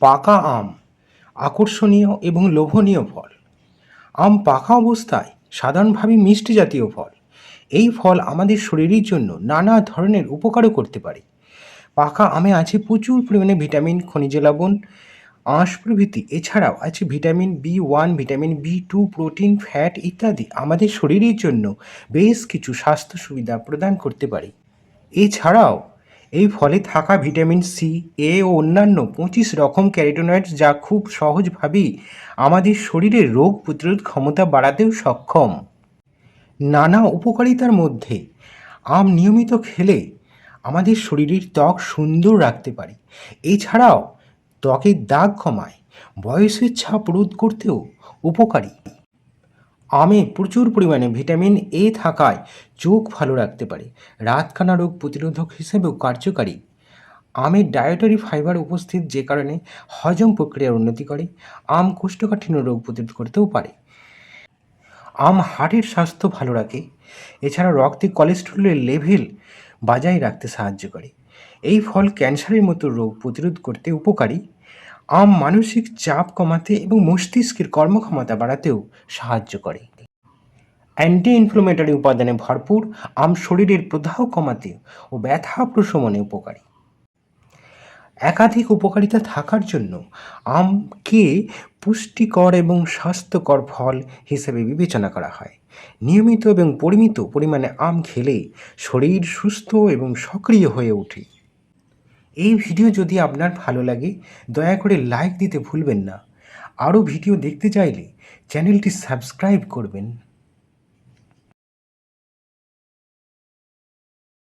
পাকা আম আকর্ষণীয় এবং লোভনীয় ফল। আম পাকা অবস্থায় সাধারণভাবে মিষ্টি জাতীয় ফল। এই ফল আমাদের শরীরের জন্য নানা ধরনের উপকারও করতে পারে। পাকা আমে আছে প্রচুর পরিমাণে ভিটামিন, খনিজ লবণ, আঁশ প্রভৃতি। এছাড়াও আছে vitamin B one, vitamin B two, protein, fat ইত্যাদি। আমাদের শরীরের জন্য বেশ কিছু স্বাস্থ্য সুবিধা প্রদান করতে পারে। এছাড়াও এই ফলে থাকা ভিটামিন সি, এ ও অন্যান্য পঁচিশ রকম ক্যারোটিনয়েডস যা খুব সহজভাবেই আমাদের শরীরে রোগ প্রতিরোধ ক্ষমতা বাড়াতেও সক্ষম। নানা উপকারিতার মধ্যে আম নিয়মিত খেলে আমাদের শরীরের ত্বক সুন্দর রাখতে পারে। এছাড়াও ত্বকের দাগ কমায়, বয়সের ছাপ রোধ করতেও উপকারী। আমে প্রচুর পরিমাণে ভিটামিন এ থাকায় চোখ ভালো রাখতে পারে। রাতকানা রোগ প্রতিরোধক হিসেবেও কার্যকারী। আমের ডায়েটারি ফাইবার উপস্থিত যে কারণে হজম প্রক্রিয়ার উন্নতি করে, আম কোষ্ঠকাঠিন্য রোগ প্রতিরোধ করতেও পারে। আম হার্টের স্বাস্থ্য ভালো রাখে, এছাড়া রক্তে কোলেস্টেরলের লেভেল বজায় রাখতে সাহায্য করে। এই ফল ক্যান্সারের মতো রোগ প্রতিরোধ করতে উপকারী। আম মানসিক চাপ কমাতে এবং মস্তিষ্কের কর্মক্ষমতা বাড়াতেও সাহায্য করে। অ্যান্টি ইনফ্লোমেটরি উপাদানে ভরপুর আম শরীরের প্রদাহ কমাতে ও ব্যথা প্রশমনে উপকারী। একাধিক উপকারিতা থাকার জন্য আমকে পুষ্টিকর এবং স্বাস্থ্যকর ফল হিসেবে বিবেচনা করা হয়। নিয়মিত এবং পরিমিত পরিমাণে আম খেলে শরীর সুস্থ এবং সক্রিয় হয়ে ওঠে। এই ভিডিও যদি আপনার ভালো লাগে, দয়া করে লাইক দিতে ভুলবেন না। আরও ভিডিও দেখতে চাইলে চ্যানেলটি সাবস্ক্রাইব করবেন।